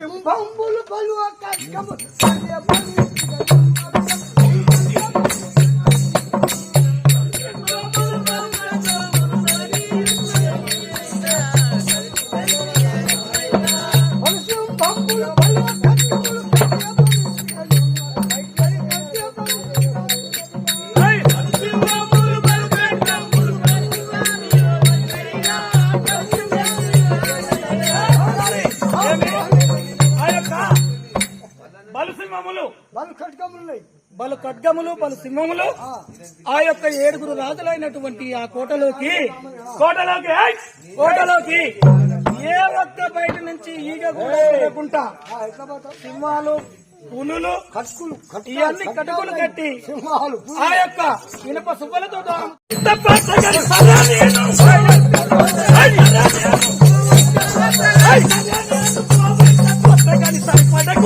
பம்புలు பலுவ கஷ்டம் బలుసింహములు పలు కష్టములున్నాయి బలు ఖడ్గములు బలు సింహములు. ఆ. యొక్క ఏడుగురు రాజులైనటువంటి ఆ కోటలోకి కోటలోకి! కోటలోకి. ఏ ఒక్క బయట నుంచి ఈగ కూడా లేకుండా? సింహాలు పులులు కట్టుకులు ఇవన్నీ కట్టుకులు కట్టి సింహాలు ఆ యొక్క ఇనుప సుబ్బలతో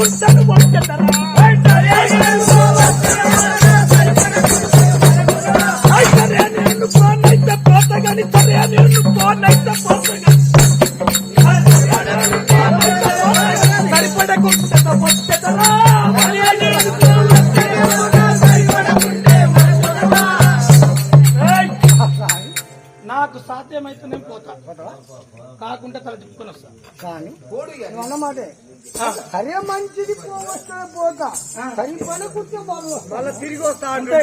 గుట్టలు పోతగని తరే నేను పోనైతే పోతగని సరిపడకుండా నాకు సాధ్యమైతే నేను పోతా. కాకుండా తల తిప్పుకొని వస్తా. కానీ అన్నమాటే. సరే మంచిది పోవస్తే పోతా. సరి పని కూర్చో వాళ్ళు మళ్ళీ తిరిగి వస్తా అంటే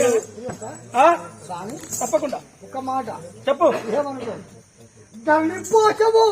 కానీ తప్పకుండా. ఒక మాట. చెప్పు. ఏమనుకో? దాన్ని పోచవు